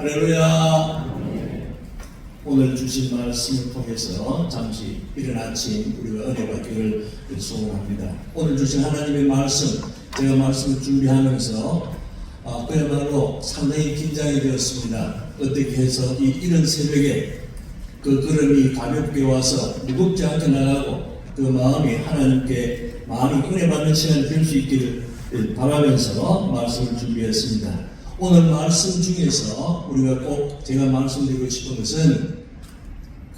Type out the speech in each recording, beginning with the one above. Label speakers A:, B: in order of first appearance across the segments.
A: 할렐루야. 오늘 주신 말씀을 통해서 잠시 이른 아침 우리가 은혜 받기를 소원합니다. 오늘 주신 하나님의 말씀, 제가 말씀을 준비하면서 아, 그야말로 상당히 긴장이 되었습니다. 어떻게 해서 이 이른 새벽에 그 걸음이 가볍게 와서 무겁지 않게 나가고 그 마음이 하나님께 마음이 은혜 받는 시간이 될 수 있기를 바라면서 말씀을 준비했습니다. 오늘 말씀 중에서 우리가 꼭 제가 말씀드리고 싶은 것은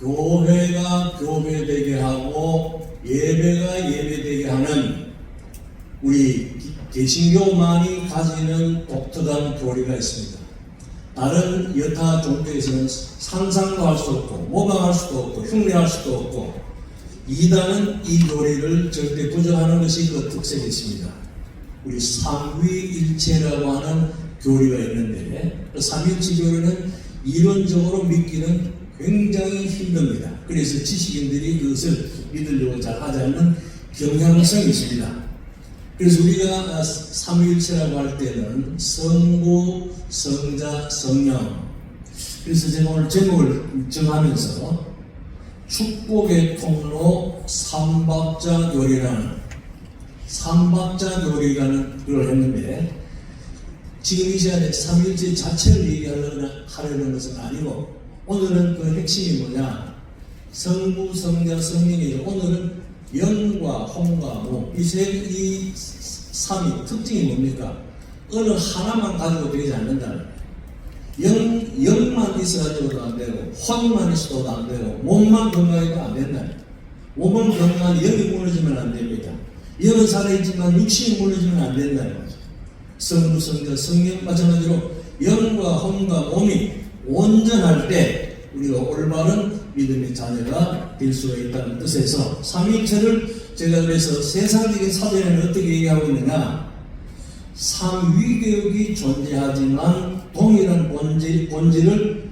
A: 교회가 교회되게 하고 예배가 예배되게 하는 우리 개신교만이 가지는 독특한 교리가 있습니다. 다른 여타 종교에서는 상상도 할 수 없고 모방할 수도 없고 흉내할 수도 없고 이단은 이 교리를 절대 부정하는 것이 그 특색이 있습니다. 우리 삼위일체라고 하는 교리가 있는데 그 삼위일체 교리는 이론적으로 믿기는 굉장히 힘듭니다. 그래서 지식인들이 그것을 믿으려고 잘 하지 않는 경향성이 있습니다. 그래서 우리가 삼위일체라고 할 때는 성부, 성자, 성령. 그래서 제가 오늘 제목을 정하면서 축복의 통로 삼박자 요리라는 삼박자 요리라는 걸 했는데 지금 이 시간에 삼일째 자체를 얘기하려는 하려는 것은 아니고 오늘은 그 핵심이 뭐냐 성부, 성자, 성령이죠. 오늘은 영과 홍과 모, 이세이 삼이 특징이 뭡니까? 어느 하나만 가지고 되지 않는다는 영, 영만 있어가지고도 안 되고, 혼만 있어도 안 되고, 몸만 건강해도 안 된다. 몸은 건강한 영이 무너지면 안 됩니다. 영은 살아있지만 육신이 무너지면 안 된다는 거죠. 성부, 성자, 성령 마찬가지로 영과 혼과 몸이 온전할 때 우리가 올바른 믿음의 자녀가 될 수가 있다는 뜻에서 삼위일체를 제가 그래서 세상적인 사전에는 어떻게 얘기하고 있느냐 삼위교육이 존재하지만 동일한 본질, 본질을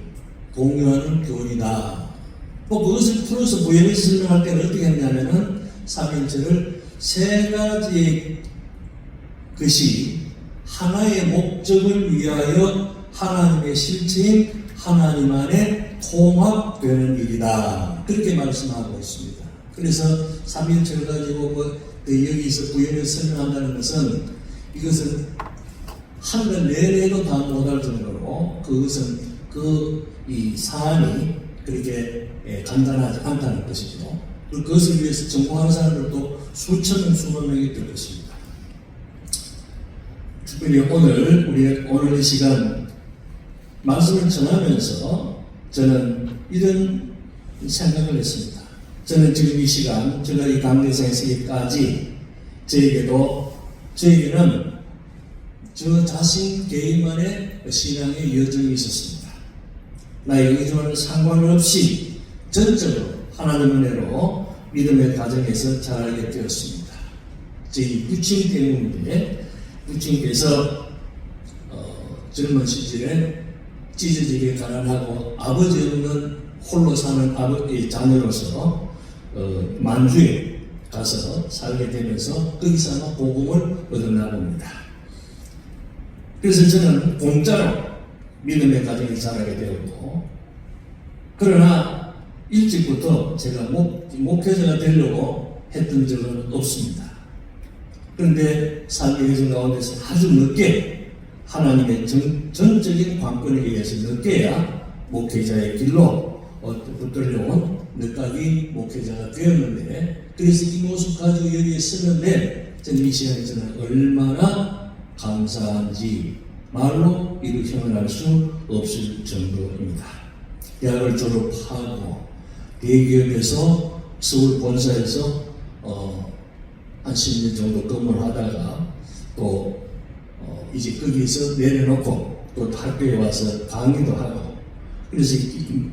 A: 공유하는 교리다. 뭐 그것을 풀어서 부연히 설명할 때는 어떻게 했냐면은 삼위일체를 세 가지의 것이 하나의 목적을 위하여 하나님의 실체인 하나님 안에 통합되는 일이다. 그렇게 말씀하고 있습니다. 그래서 삼일체를 가지고 뭐 여기서 부연히 설명한다는 것은 이것은 한달 내내도 다 못할 정도로 그것은 그 이 사안이 그렇게 예, 간단하지 않다는 것이죠. 그것을 위해서 전공하는 사람들도 수천 명, 수만 명이 될 것입니다. 특별히 오늘 우리 오늘 이 시간 말씀을 전하면서 저는 이런 생각을 했습니다. 저는 지금 이 시간 제가 이 강대상에 서기까지 저에게도 저에게는 저 자신 개인만의 신앙의 여정이 있었습니다. 나의 의존을 상관없이 전적으로 하나님 은혜로 믿음의 가정에서 자라게 되었습니다. 저희 부친 때문인 데 부친께서 어, 젊은 시절에 찢어지게 가난하고 아버지 없는 홀로 사는 아버지 자녀로서 어, 만주에 가서 살게 되면서 거기서 아마 복음을 얻었나 봅니다. 그래서 저는 공짜로 믿음의 가정에 자라게 되었고 그러나 일찍부터 제가 목, 목회자가 되려고 했던 적은 없습니다. 그런데 삶의 여정 가운데서 아주 늦게 하나님의 전, 전적인 관건에 의해서 늦게야 목회자의 길로 어, 붙들려온 늦가기 목회자가 되었는데 그래서 이 모습 가지고 여기에 쓰는데 저는 이 시간에 저는 얼마나 감사한지 말로 이루 표현할 수 없을 정도입니다. 대학을 졸업하고 대기업에서 서울 본사에서 어, 한 10년 정도 근무를 하다가 또 어, 이제 거기에서 내려놓고 또 학교에 와서 강의도 하고 그래서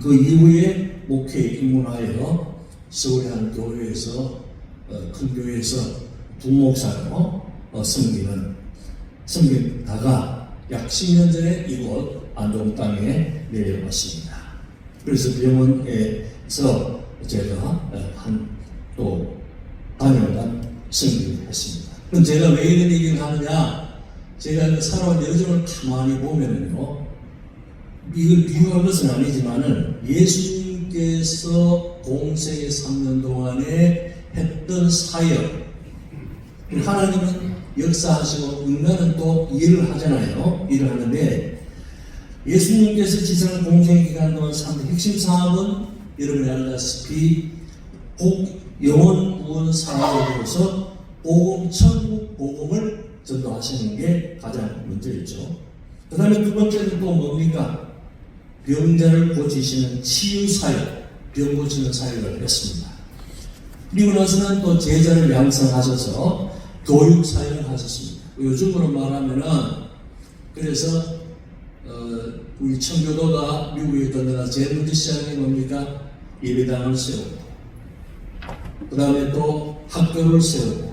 A: 그 이후에 목회에 입문하여 서울의 한 교회에서 어, 큰 교회에서 부목사로 어, 섬기는 섬기다가 약 10년 전에 이곳 안동 땅에 내려왔습니다. 그래서 병원에서 제가 어, 한또 반년간 승리를 했습니다. 그럼 제가 왜 이런 얘기를 하느냐? 제가 그 살아온 여정을 가만히 보면은요, 이걸 비유한 것은 아니지만은 예수님께서 공생의 3년 동안에 했던 사역 하나님은 역사하시고 인간은 또 일을 하잖아요. 일을 하는데 예수님께서 지상 공생 기간 동안 삼 핵심 사업은 여러분이 알다시피 복 영원 구원 사업으로서 복음 천국 복음을 전도하시는 게 가장 먼저였죠. 그 다음에 두 번째는 또 뭡니까? 병자를 고치시는 치유 사역, 병 고치는 사역을 했습니다. 그리고 나서는 또 제자를 양성하셔서 교육 사역을 하셨습니다. 요즘으로 말하면은 그래서 어, 우리 청교도가 미국에 데가 제일 먼저 시작한 게 뭡니까? 예배당을 세우고 그 다음에 또 학교를 세우고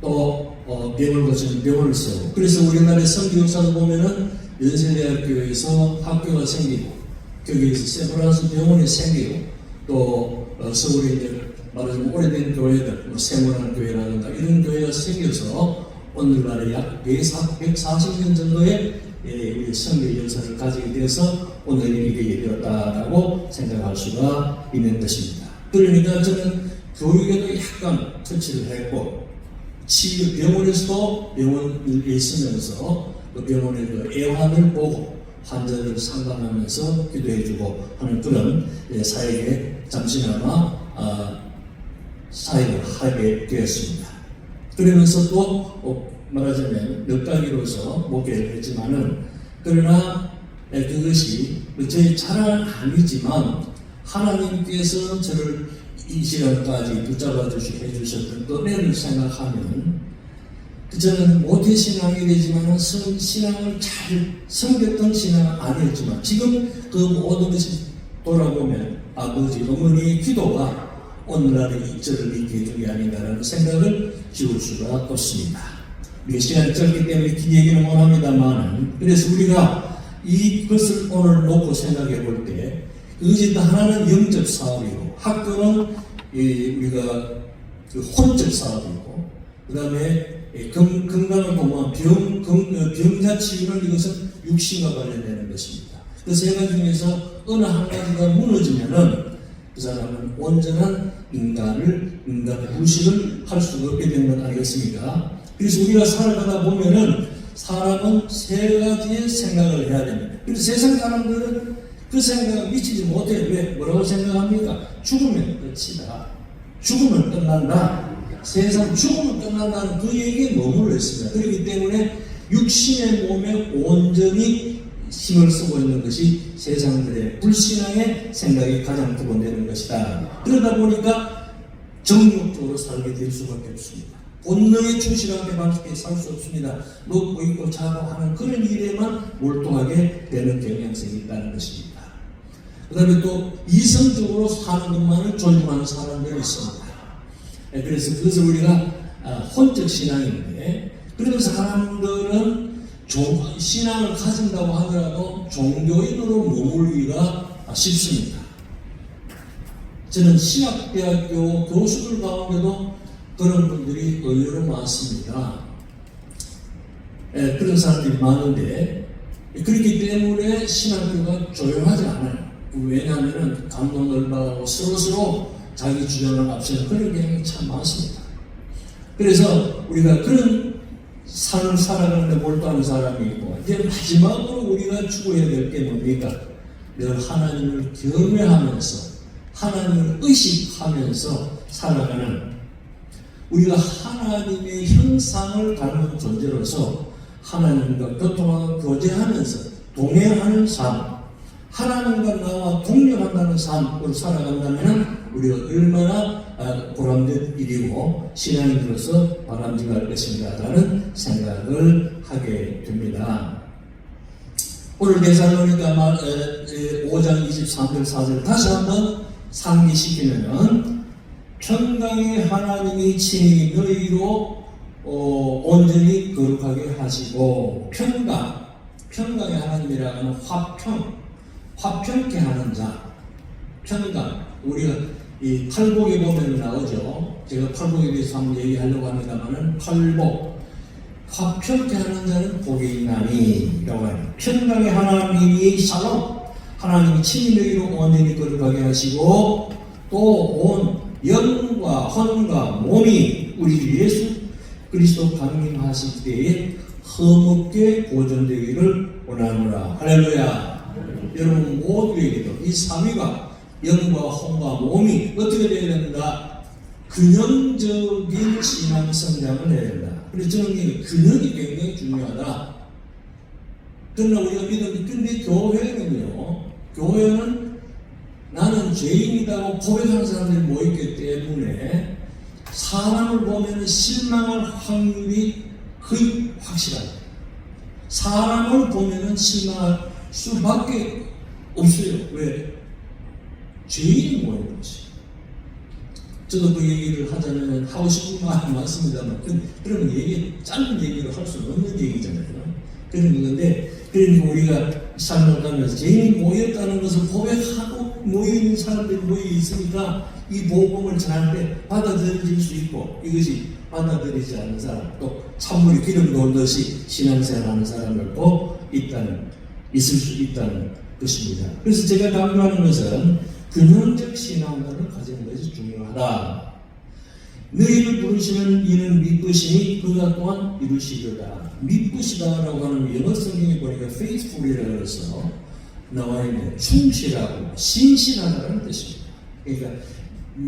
A: 또 어, 고치는 병원을 세우고 그래서 우리나라의 성교 역사도 보면은 연세대학교에서 학교가 생기고 거기에서 세브란스 병원이 생기고 또 어, 서울에 이제 말하자면 오래된 교회들 뭐 세모난 교회라든가 이런 교회가 생겨서 오늘날에 약 140년 정도의 예, 우리 성교 역사를 가지게 돼서 오늘 이게 되었다라고 생각할 수가 있는 것입니다. 그러니까 저는 교육에도 약간 터치를 했고 치유 병원에서도 병원에 있으면서 그 병원의 그 애환을 보고 환자를 상담하면서 기도해주고 하는 그런 예, 사역에 잠시나마 아, 사역을 하게 되었습니다. 그러면서 또 어, 말하자면 넉다기로서 목회를 했지만은 그러나 예, 그것이 저희 자랑은 아니지만 하나님께서 저를 이 시간까지 붙잡아 주시 해주셨던 그 은혜를 생각하면 그 저는 모태 신앙이 되지만 성, 신앙을 잘 섬겼던 신앙은 아니었지만 지금 그 모든 것이 돌아보면 아버지 어머니의 기도가 오늘날의 이절을 있게 해준 게 아닌가라는 생각을 지울 수가 없습니다. 우리 시간이 짧기 때문에 긴 얘기는 못합니다만 그래서 우리가 이것을 오늘 놓고 생각해 볼때 다 하나는 영적 사업이고 학교는 이 우리가 그 혼적 사업이고 그 다음에 건강을 보면 병, 건- 병자 치유는 이것은 육신과 관련되는 것입니다. 그 세 가지 중에서 어느 한 가지가 무너지면은 그 사람은 온전한 인간을 인간 부식을 할 수가 없게 되는 것 아니겠습니까? 그래서 우리가 살아가다 보면은 사람은 세 가지의 생각을 해야 됩니다. 그래서 세상 사람들은 그 생각을 미치지 못해. 왜? 뭐라고 생각합니까? 죽으면 끝이다. 죽으면 끝난다. 세상 죽으면 끝난다는 그 얘기에 머물러 있습니다. 그렇기 때문에 육신의 몸에 온전히 힘을 쓰고 있는 것이 세상들의 불신앙의 생각이 가장 두번되는 것이다. 그러다 보니까 정욕적으로 살게 될 수밖에 없습니다. 본능에 충실하게 밖에 살수 없습니다. 먹고 입고 자고 하는 그런 일에만 몰두하게 되는 경향성이 있다는 것입니다. 그 다음에 또 이성적으로 사는 것만을 존중하는 사람들이 있습니다. 예, 그래서 그것을 우리가 아, 혼적 신앙인데 그런 사람들은 종- 신앙을 가진다고 하더라도 종교인으로 머물기가 쉽습니다. 저는 신학대학교 교수들 가운데도 그런 분들이 의외로 많습니다. 예, 그런 사람들이 많은데 그렇기 때문에 신학교가 조용하지 않아요. 왜냐하면 감동을 받고 서로서로 자기 주장을 앞세우는 그런 경향이 참 많습니다. 그래서 우리가 그런 삶을 살아가는데 몰두하는 사람이 있고 이제 마지막으로 우리가 추구해야 될 게 뭡니까? 늘 하나님을 경외하면서 하나님을 의식하면서 살아가는 우리가 하나님의 형상을 닮은 존재로서 하나님과 교통하고 교제하면서 동행하는 삶, 하나님과 나와 동력한다는 삶으로 살아간다면 우리가 얼마나 아, 보람된 일이고 신앙인으로서 바람직할 것인가라는 생각을 하게 됩니다. 오늘 대사로니까 5장 23절 4절 다시 한번 상기시키면은 평강의 하나님이 친히 너희로 어, 온전히 거룩하게 하시고 평강 평강의 하나님이라 하는 화평 화평케 하는 자. 평강 우리가 이 팔복에 보면 나오죠. 제가 팔복에 대해서 한번 얘기하려고 합니다만은 팔복. 화평케 하는 자는 복이 하는 평강의 하나님이 샬롬 하나님이 너희로 온전히 거룩하게 하시고 또 온 영과 혼과 몸이 우리 예수 그리스도 강림하실 때에 흠없게 보존되기를 원하노라. 할렐루야 여러분 모두에게도 이 삼위가 영과 혼과 몸이 어떻게 되어야 된다 균형적인 신앙 성장을 해야 된다. 그래서 저는 이 균형이 굉장히 중요하다. 그러나 우리가 믿는 근데 교회는요 교회는 나는 죄인이라고 고백하는 사람들이 모였기 때문에 사람을 보면 실망할 확률이 거의 확실하다. 사람을 보면 실망할 수밖에 없어요. 왜? 죄인이 모인 거지. 저도 그 얘기를 하자면 하고 싶은 말이 많습니다만 그, 그러면 얘기 짧은 얘기를 할 수는 없는 얘기잖아요. 그런 건데 그러니까 우리가 삶을 가면서 죄인이 모였다는 것을 고백하고 모여있는 사람들이 모여 있으니까 이 복음을 전할 때 받아들일 수 있고 이것이 받아들이지 않는 사람 또 찬물이 기름 놓듯이 신앙생활하는 사람들도 있다는 있을 수 있다는 것입니다. 그래서 제가 강조하는 것은 균형적 신앙관을 가지는 것이 중요하다. 너희를 부르시는 이는 믿으시니 그가 또한 이루시리로다. 믿으시다라고 하는 영어 성경에 보니까 faithful이라고 해서 나와 있는 충실하고 신실하다는 뜻입니다. 그러니까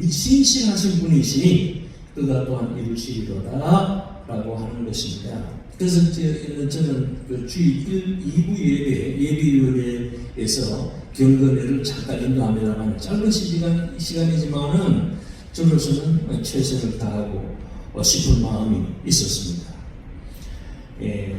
A: 신실하신 분이시니 그가 또한 이루시리로다 라고 하는 것입니다. 그래서 저- 저는 그 주일 1, 2부 예배, 예비위원회에서 경건회를 잠깐 인도합니다만 짧은 시간, 시간이지만은 저로서는 최선을 다하고 싶은 마음이 있었습니다. 예,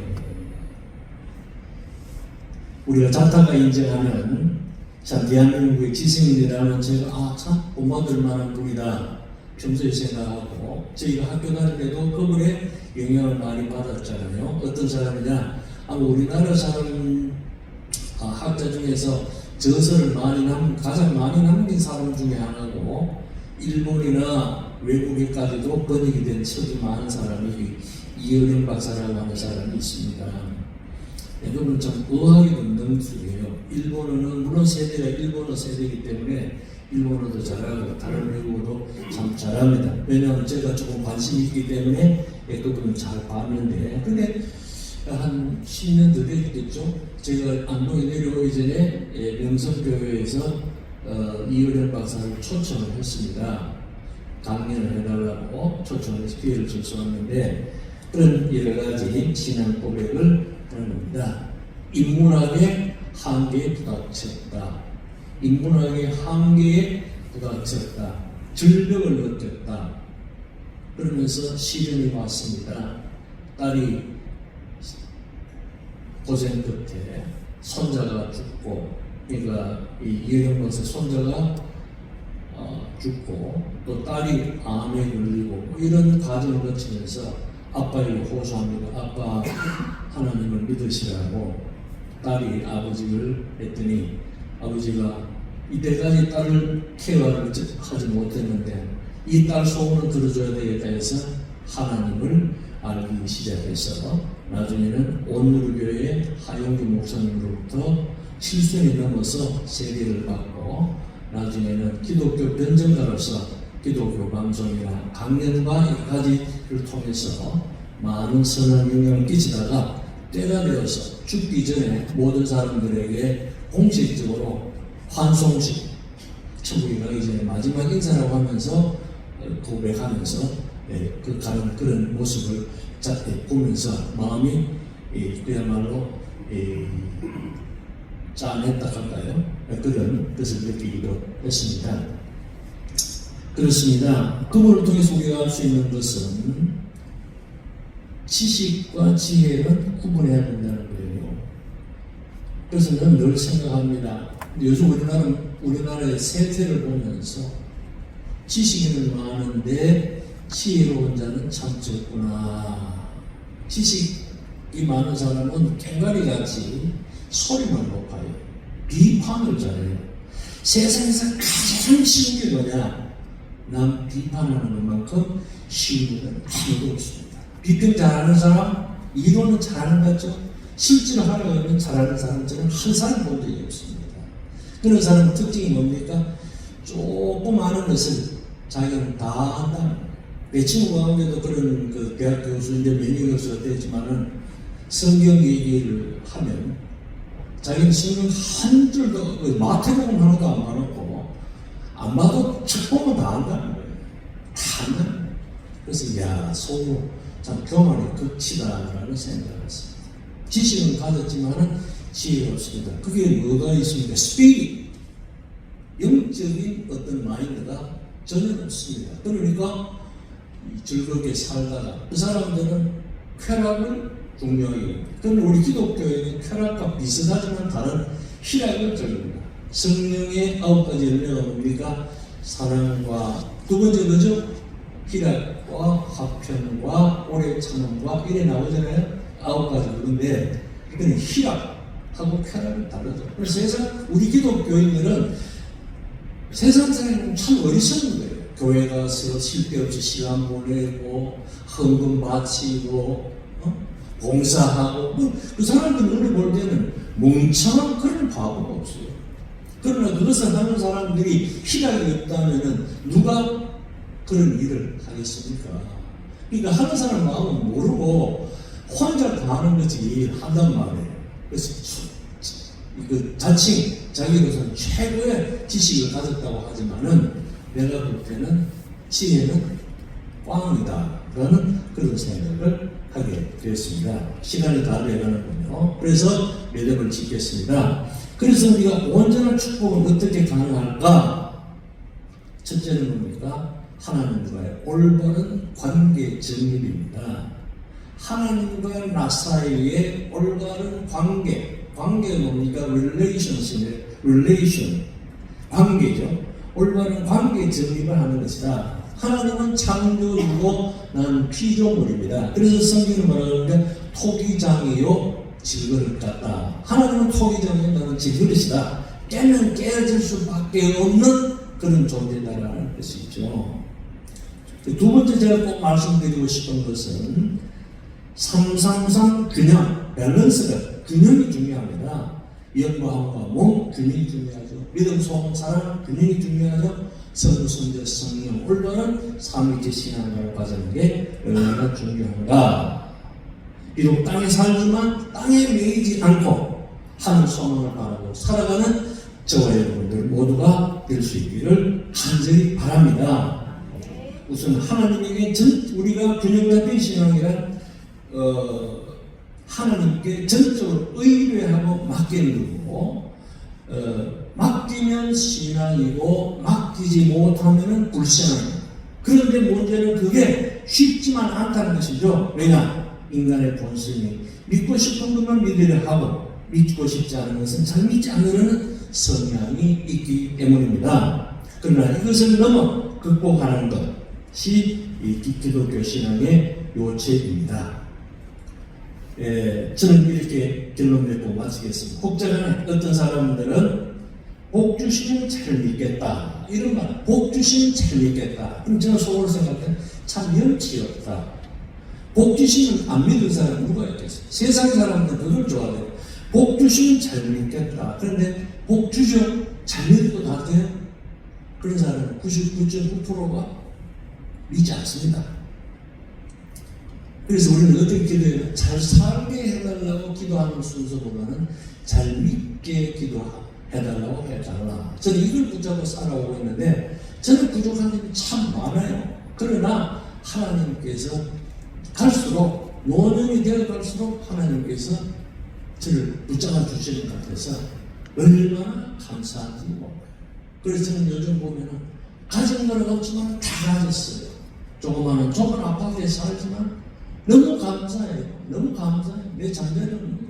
A: 우리가 자타가 인정하는 참 대한민국의 지성인이라는 제가 아 참 본받을 만한 분이다 평소에 생각하고 저희가 학교 다닐 때도 그분의 영향을 많이 받았잖아요. 어떤 사람이냐 아마 우리나라 사람 아, 학자 중에서 저서를 많이 남 가장 많이 남긴 사람 중에 하나고 일본이나 외국에까지도 번역이 된 책이 많은 사람이 이어령 박사라고 하는 사람이 있습니다. 네, 그분은 참 의학의 능수예요. 일본어는 물론 세대가 일본어 세대이기 때문에 일본어도 잘하고 다른 외국어도 참 잘합니다. 왜냐하면 제가 조금 관심이 있기 때문에 예, 그분은 잘 봤는데 근데 한 10년 더 됐겠죠. 제가 안동에 내려오기 전에 예, 명성교회에서 어, 이효련 박사를 초청을 했습니다. 강연을 해달라고 초청해서 기회를 주셨는데 그런 여러 가지 신앙 고백을 하는 겁니다. 인문학의 한계에 부닥쳤다. 인문학의 한계에 부닥쳤다. 절벽을 느꼈다. 그러면서 시련이 왔습니다. 딸이 고생 끝에 손자가 죽고, 그러니까 이 박사 손자가 어, 죽고 또 딸이 암에 걸리고 뭐 이런 과정을 거치면서 아빠에게 호소합니다. 아빠 하나님을 믿으시라고 딸이 아버지를 했더니 아버지가 이때까지 딸을 케어를 하지 못했는데 이 딸 소원을 들어줘야 되겠다 해서 하나님을 알기 시작해서 나중에는 온누리교회 하용규 목사님으로부터 7순이 넘어서 세례를 받고 나중에는 기독교 변증가로서 기독교 방송이나 강연과 여러 가지를 통해서 많은 선한 영향을 끼치다가 때가 되어서 죽기 전에 모든 사람들에게 공식적으로 환송식 가기 전에 마지막 인사라고 하면서 어, 고백하면서 예, 그 가는 그런 모습을 보면서 마음이 예, 그야말로 예, 짠했다 할까요? 예, 그런 것을 느끼기도 했습니다. 그렇습니다. 그분을 통해 소개할 수 있는 것은 지식과 지혜는 구분해야 된다는. 그래서 저는 늘 생각합니다. 요즘 우리나라, 우리나라의 세태를 보면서 지식인은 많은데 지혜로운 자는 참 적구나. 지식이 많은 사람은 꽹가리 같이 소리만 높아요. 비판을 잘해요. 세상에서 가장 쉬운 게 뭐냐? 남 비판하는 것만큼 쉬운 것은 아무도 없습니다. 비평 잘하는 사람 이론은 잘하는 것 같죠? 실제로 하려면 잘하는 사람 저는 한 사람 본 적이 없습니다. 그런 사람 특징이 뭡니까? 조금 아는 것을 자기는 다 안다. 내 친구 가운데도 그런 그 대학 교수인데 명예 교수가 됐지만은 성경 얘기를 하면 자기는 성경 한 줄도 그 마태복음 하나도 안 봐놓고 안 봐도 책 보면 다 안다는 거예요. 다 안다는 거예요. 그래서 야 속으로 참 교만의 극치다라는 생각을 했습니다. 지식은 가졌지만은 지혜가 없습니다. 그게 뭐가 있습니까? 스피릿 영적인 어떤 마인드가 전혀 없습니다. 그러니까 즐겁게 살다가 그 사람들은 쾌락을 중요하게. 그런데 우리 기독교에는 쾌락과 비슷하지만 다른 희락을 적입니다. 성령의 아홉 가지 열매가 뭡니까? 사랑과 두 번째 뭐죠? 희락과 화평과 오래 참음과 이래 나오잖아요. 아홉 가지 그런데 이거는 희락하고 쾌락은 다르죠. 그래서 세상 우리 기독교인들은 세상 사람은 참 어리석은 거예요. 교회 가서 쉴데 없이 시간 보내고 헌금 바치고 어? 봉사하고 그, 그 사람들 눈에 볼 때는 멍청한 그런 바보가 없어요. 그러나 그것을 하는 사람들이 희락이 없다면은 누가 그런 일을 하겠습니까? 그러니까 하는 사람 마음은 모르고 혼자 다 하는 거지 한단 말이에요. 그래서 그 자칭 자기로서는 최고의 지식을 가졌다고 하지만은 내가 볼 때는 지혜는 꽝이다 라는 그런 생각을 하게 되었습니다. 시간이 다 돼가는군요. 그래서 매듭을 짓겠습니다. 그래서 우리가 온전한 축복은 어떻게 가능할까? 첫째는 뭡니까? 하나님과의 올바른 관계 정립입니다. 하나님과 나 사이의 올바른 관계, 관계가 뭡니까? relationship, relation, 관계죠. 올바른 관계 정립을 하는 것이다. 하나님은 창조주고 나는 피조물입니다. 그래서 성경은 그러는데 토기장이요 질그릇 같다. 하나님은 토기장이요 나는 질그릇이다. 깨면 깨질 수밖에 없는 그런 존재다라는 것이죠. 두 번째 제가 꼭 말씀드리고 싶은 것은 삼삼삼 균형, 밸런스가 균형이 중요합니다. 영과 함과 몸 균형이 중요하죠. 믿음, 소금, 사랑 균형이 중요하죠. 성부, 성자, 성령, 올바른 삼위체 신앙을 가지는 게 얼마나 중요한가. 비록 땅에 살지만 땅에 매이지 않고 하늘 소망을 바라고 살아가는 저와 여러분들 모두가 될 수 있기를 간절히 바랍니다. 우선 하나님에게 전, 우리가 균형 잡힌 신앙이란 어, 하나님께 전적으로 의뢰하고 맡기는 거고 어, 맡기면 신앙이고 맡기지 못하면 불신앙입니다. 그런데 문제는 그게 쉽지만 않다는 것이죠. 왜냐? 인간의 본성이 믿고 싶은 것만 믿으려 하고 믿고 싶지 않은 것은 잘 믿지 않으려는 성향이 있기 때문입니다. 그러나 이것을 넘어 극복하는 것이 이 기독교 신앙의 요체입니다. 예, 저는 이렇게 결론 맺고 마치겠습니다. 혹자는 어떤 사람들은 복 주시면 잘 믿겠다. 이런 말, 복 주시면 잘 믿겠다. 그럼 저는 속으로 생각해 참 염치 없다. 복 주시면 안 믿는 사람 누가 있겠어요? 세상 사람들 그걸 좋아해요. 복 주시면 잘 믿겠다. 그런데 복 주죠? 잘 믿어도 다 돼요? 그런 사람은 99.9%가 믿지 않습니다. 그래서 우리는 어떻게 기도해요? 잘 순서보다는 잘 믿게 기도해달라고 해달라. 저는 이걸 붙잡고 살아오고 있는데 저는 부족한 점이 참 많아요. 그러나 하나님께서 갈수록 노년이 되어 갈수록 하나님께서 저를 붙잡아 주시는 것 같아서 얼마나 감사한지 몰라요. 그래서 저는 요즘 보면은 가진 건 없지만 다 가졌어요. 조그마한 좁은 아파트에 살지만 너무 감사해요. 너무 감사해요. 내 자녀는.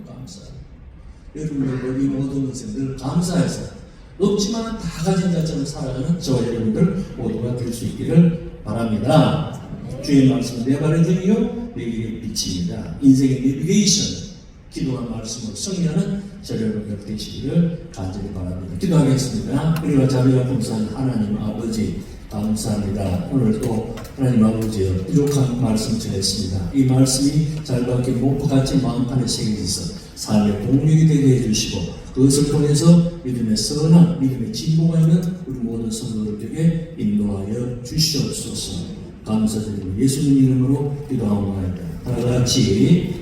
A: 여러분들 이 모든 늘 감사해서 없지만 다 가진 자처럼 살아가는 저 여러분들 모두가 될 수 있기를 바랍니다. 주의 말씀 내발해드리요 내게 빛입니다. 인생의 내비게이션 기도한 말씀으로 승리하는 저 여러분들 되시기를 간절히 바랍니다. 기도하겠습니다. 그리고 자비와 범사한 하나님 아버지 감사합니다. 오늘 또 하나님 아버지여 부족한 말씀 전했습니다. 이 말씀이 잘 박힌 목포같이 마음판에 새겨져서 삶의 동력이 되게 해주시고 그것을 통해서 믿음의 선한 믿음의 진보가 있는 우리 모든 성도들에게 인도하여 주시옵소서 감사드리고 예수님 이름으로 기도하옵나이다. 다 같이